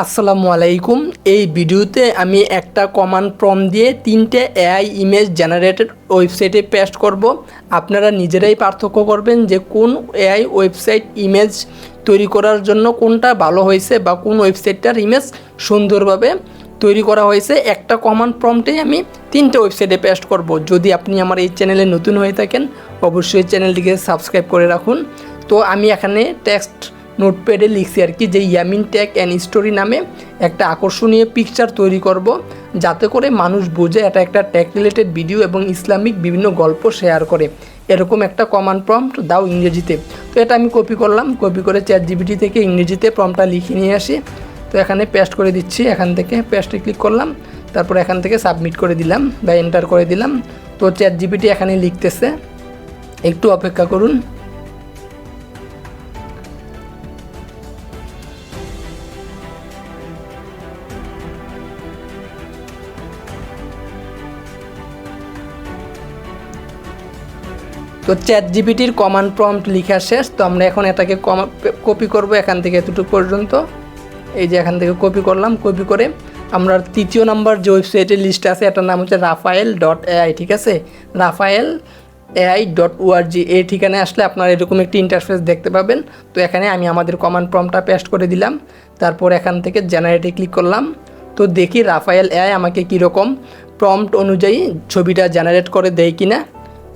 আসসালামু আলাইকুম। এই ভিডিওতে আমি একটা কমান্ড প্রম দিয়ে তিনটে এআই ইমেজ জেনারেটেড ওয়েবসাইটে পেস্ট করব। আপনারা নিজেরাই পার্থক্য করবেন যে কোন এআই ওয়েবসাইট ইমেজ তৈরি করার জন্য কোনটা ভালো হয়েছে বা কোন ওয়েবসাইটটার ইমেজ সুন্দরভাবে তৈরি করা হয়েছে। একটা কমান্ড প্রম্পটেই আমি তিনটে ওয়েবসাইটে পেস্ট করব। যদি আপনি আমার এই চ্যানেলে নতুন হয়ে থাকেন, অবশ্যই চ্যানেলটিকে সাবস্ক্রাইব করে রাখুন। তো আমি এখানে টেক্সট নোটপ্যাডে লিখছি আর কি যে ইয়ামিন ট্যাগ অ্যান্ড স্টোরি নামে একটা আকর্ষণীয় পিকচার তৈরি করব, যাতে করে মানুষ বোঝে এটা একটা ট্যাগ রিলেটেড ভিডিও এবং ইসলামিক বিভিন্ন গল্প শেয়ার করে। এরকম একটা কমান্ড প্রম্পট দাও ইংরেজিতে। তো এটা আমি কপি করলাম কপি করে চ্যাট জিবিটি থেকে ইংরেজিতে প্রম্পটটা লিখে নিয়ে আসি। তো এখানে পেস্ট করে দিচ্ছি, এখান থেকে পেস্টে ক্লিক করলাম, তারপর এখান থেকে সাবমিট করে দিলাম বা এন্টার করে দিলাম। তো চ্যাট জিবিটি এখানে লিখতেছে, একটু অপেক্ষা করুন। তো চ্যাট জিপিটির কমান্ড প্রম্পট লেখা শেষ, তো আমরা এখন এটাকে কপি করব এখান থেকে এতটুকু পর্যন্ত। এই যে এখান থেকে কপি করলাম কপি করে আমরা তৃতীয় নাম্বার যে ওয়েবসাইটের লিস্ট আছে, এটার নাম হচ্ছে রাফায়েল ডট এআই ঠিক আছে? রাফায়েল এআই ডট ওআরজি এই ঠিকানায় আসলে আপনারা এরকম একটি ইন্টারফেস দেখতে পাবেন। তো এখানে আমি আমাদের কমান্ড প্রম্পটটা পেস্ট করে দিলাম, তারপর এখান থেকে জেনারেটে ক্লিক করলাম। তো দেখি রাফায়েল এআই আমাকে কীরকম প্রম্পট অনুযায়ী ছবিটা জেনারেট করে দেয় কিনা।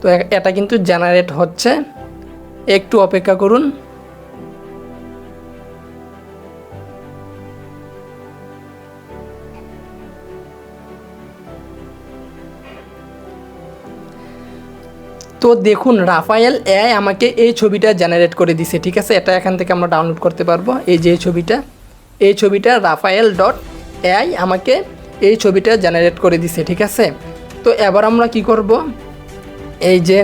তো এটা কিন্তু জেনারেট হচ্ছে। একটু অপেক্ষা করুন। তো দেখুন, রাফায়েল এআই আমাকে এই ছবিটা জেনারেট করে দিছে, ঠিক আছে? এটা এখান থেকে আমরা ডাউনলোড করতে পারব। এই যে ছবিটা, এই ছবিটা রাফায়েল ডট এআই আমাকে এই ছবিটা জেনারেট করে দিছে, ঠিক আছে? তো এবার আমরা কি করব? এই যে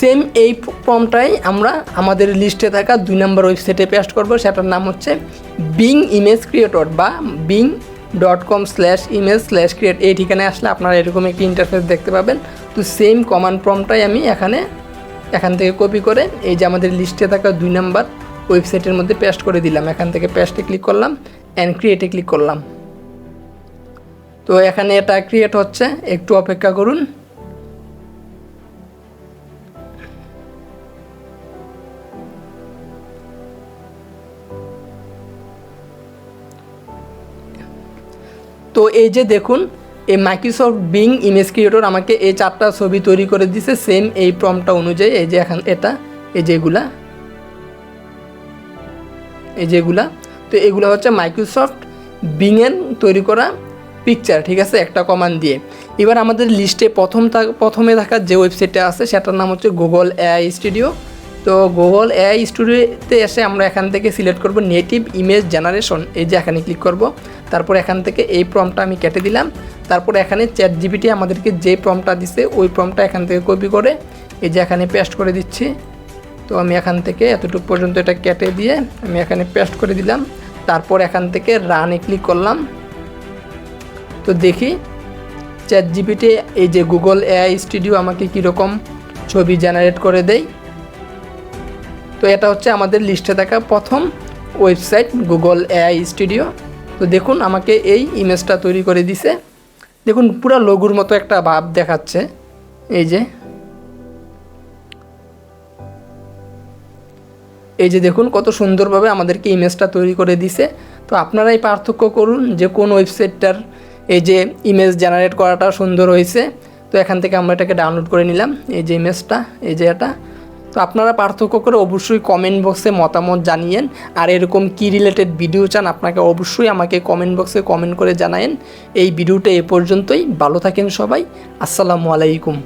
সেম এই ফর্মটাই আমরা আমাদের লিস্টে থাকা দুই নম্বর ওয়েবসাইটে পেস্ট করব, সেটার নাম হচ্ছে বিং ইমেজ ক্রিয়েটর বা Bing dot com slash image slash create এই ঠিকানায় আসলে আপনারা এরকম একটি ইন্টারফেস দেখতে পাবেন। তো সেম কমান্ড ফর্মটাই আমি এখানে, এখান থেকে কপি করে এই যে আমাদের লিস্টে থাকা দুই নম্বর ওয়েবসাইটের মধ্যে পেস্ট করে দিলাম। এখান থেকে পেস্টে ক্লিক করলাম অ্যান্ড ক্রিয়েটে ক্লিক করলাম। তো এখানে এটা ক্রিয়েট হচ্ছে। একটু অপেক্ষা করুন। তো এই যে দেখুন, এই মাইক্রোসফট বিং ইমেজ ক্রিয়েটর আমাকে এই চারটা ছবি তৈরি করে দিছে সেম এই প্রমটা অনুযায়ী, এই যে এখন এটা, এই যেগুলা এই যেগুলা তো এগুলো হচ্ছে মাইক্রোসফট বিংয়ের তৈরি করা পিকচার ঠিক আছে? একটা কমান্ড দিয়ে। এবার আমাদের লিস্টে প্রথম প্রথমে থাকা যে ওয়েবসাইটটা আছে, সেটার নাম হচ্ছে গুগল এআই স্টুডিও তো গুগল এআই স্টুডিওতে এসে আমরা এখান থেকে সিলেক্ট করব নেটিভ ইমেজ জেনারেশন এই যে এখানে ক্লিক করব। তারপর এখান থেকে এই প্রমটা আমি কেটে দিলাম। তারপর এখানে চ্যাট জিবিটি আমাদেরকে যে প্রমটা দিছে, ওই প্রমটা এখান থেকে কপি করে এই যে এখানে পেস্ট করে দিচ্ছি। তো আমি এখান থেকে এতটুকু পর্যন্ত এটা কেটে দিয়ে আমি এখানে পেস্ট করে দিলাম। তারপর এখান থেকে রানে ক্লিক করলাম। তো দেখি চ্যাট জিপিটি এই যে গুগল এআই স্টুডিও আমাকে কীরকম ছবি জেনারেট করে দেয়। তো এটা হচ্ছে আমাদের লিস্টে থাকা প্রথম ওয়েবসাইট গুগল এআই স্টুডিও তো দেখুন, আমাকে এই ইমেজটা তৈরি করে দিছে। দেখুন, পুরো লঘুর মতো একটা ভাব দেখাচ্ছে। এই যে। এই যে দেখুন, কত সুন্দরভাবে আমাদেরকে ইমেজটা তৈরি করে দিছে। তো আপনারাই পার্থক্য করুন যে কোন ওয়েবসাইটটার এই যে ইমেজ জেনারেট করাটা সুন্দর হয়েছে। তো এখান থেকে আমরা এটাকে ডাউনলোড করে নিলাম। এই যে ইমেজটা এই যে এটা। তো আপনারা পার্থক্য করে অবশ্যই কমেন্ট বক্সে মতামত জানিয়েন। আর এরকম কি রিলেটেড ভিডিও চান, আপনাকে অবশ্যই আমাকে কমেন্ট বক্সে কমেন্ট করে জানায়েন। এই ভিডিওটা এ পর্যন্তই। ভালো থাকেন সবাই। আসসালামু আলাইকুম।